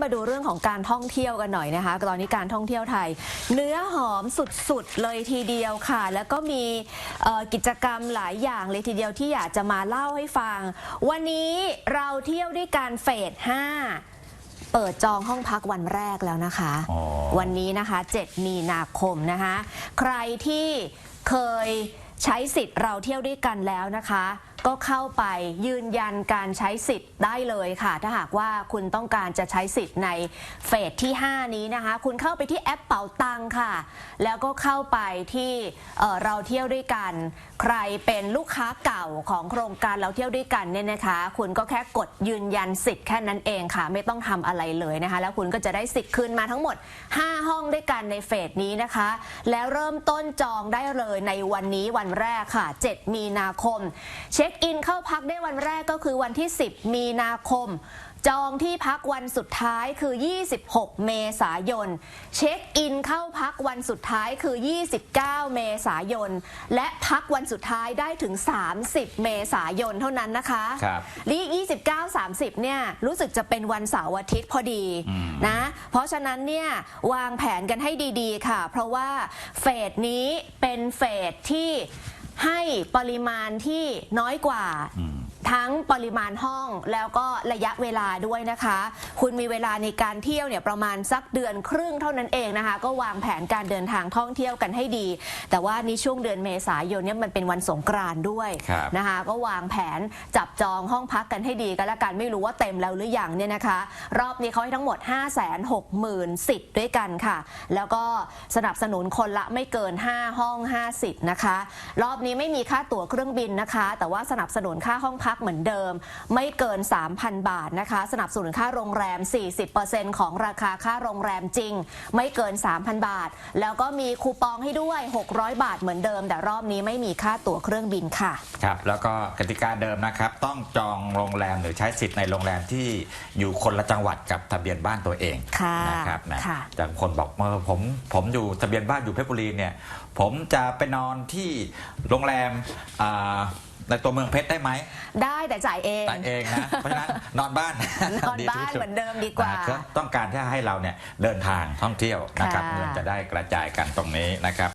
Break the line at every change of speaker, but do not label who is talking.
มาดูเรื่องของการท่องเที่ยวกันหน่อยนะคะ ตอนนี้การท่องเที่ยวไทย เนื้อหอมสุดๆเลยทีเดียวค่ะ แล้วก็มีเอ่อกิจกรรมหลายอย่างเลยทีเดียวที่อยากจะมาเล่าให้ฟัง วันนี้เราเที่ยวด้วยการเฟส 5 เปิดจองห้องพักวันแรกแล้วนะคะ
อ๋อ
วันนี้นะคะ 7 มีนาคมนะคะ ใครที่เคยใช้สิทธิ์เราเที่ยวด้วยกันแล้วนะคะ ก็เข้าไปยืนยันการใช้สิทธิ์ได้เลยค่ะ ถ้าหากว่าคุณต้องการจะใช้สิทธิ์ในเฟสที่ 5 นี้นะคะ คุณเข้าไปที่แอปเป๋าตังค่ะ แล้วก็เข้าไปที่เเราเที่ยวด้วยกัน ใครเป็นลูกค้าเก่าของโครงการเราเที่ยวด้วยกันเนี่ยนะคะ คุณก็แค่กดยืนยันสิทธิ์แค่นั้นเองค่ะ ไม่ต้องทำอะไรเลยนะคะ แล้วคุณก็จะได้สิทธิ์คืนมาทั้งหมด 5 ห้องด้วยกันในเฟสนี้นะคะ แล้วเริ่มต้นจองได้เลยในวันนี้วันแรกค่ะ 7 มีนาคม เช็คอินเข้าพักได้วันแรกก็คือวันที่ 10 มีนาคม จองที่พักวันสุดท้ายคือ 26 เมษายน เช็คอินเข้าพักวันสุดท้ายคือ 29 เมษายน และพักวันสุดท้ายได้ถึง 30 เมษายนเท่านั้นนะคะ
ครับ
ลีก29 30 เนี่ยรู้สึกจะเป็นวันเสาร์อาทิตย์พอดีนะ เพราะฉะนั้นเนี่ยวางแผนกันให้ดีๆค่ะ เพราะว่าเฟสนี้เป็นเฟสที่ ให้ปริมาณที่น้อยกว่า ทั้งปริมาณห้องแล้วก็ระยะเวลาด้วยนะคะ คุณมีเวลาในการเที่ยวเนี่ยประมาณสักเดือนครึ่งเท่านั้นเองนะคะ ก็วางแผนการเดินทางท่องเที่ยวกันให้ดี แต่ว่านี่ช่วงเดือนเมษายนเนี่ยมันเป็นวันสงกรานต์ด้วย
ครับ
นะคะ ก็วางแผนจับจองห้องพักกันให้ดีกันละกันไม่รู้ว่าเต็มแล้วหรือยังเนี่ยนะคะ รอบนี้เขาให้ทั้งหมด 5 6 0 0 0 0สิทธิ์ด้วยกันค่ะ แล้วก็สนับสนุนคนละไม่เกิน 5 ห้อง 5 สิทธิ์นะคะ รอบนี้ไม่มีค่าตั๋วเครื่องบินนะคะ แต่ว่าสนับสนุนค่าห้องพักเหมือนเดิม ไม่เกิน 3,000 บาทนะคะ สนับสนุนค่าโรงแรม 40%ของราคาค่าโรงแรมจริง ไม่เกิน 3,000 บาท แล้วก็มีคูปองให้ด้วย 600 บาทเหมือนเดิม แต่รอบนี้ไม่มีค่าตั๋วเครื่องบินค่ะ
ครับแล้วก็กติกาเดิมนะครับ ต้องจองโรงแรมหรือใช้สิทธิ์ในโรงแรมที่อยู่คนละจังหวัดกับทะเบียนบ้านตัวเอง
ค่ะ
นะครับนะ
ค่ะ
จากคนบอกเออผมผมอยู่ทะเบียนบ้านอยู่เพชรบุรีเนี่ยผมจะไปนอนที่โรงแรมอ่า ในตัวเมืองเพชรได้ไหม
ได้แต่จ่ายเอง
แต่เองนะเพราะฉะนั้นนอนบ้าน
นอน
ดี
บ้าน
ที่สุ
เหมือนเดิมดีกว่า
นะก็ต้องการที่ให้เราเนี่ยเดินทางท่องเที่ยวนะครับ
ค่ะ
เงินจะได้กระจายกันตรงนี้นะครับ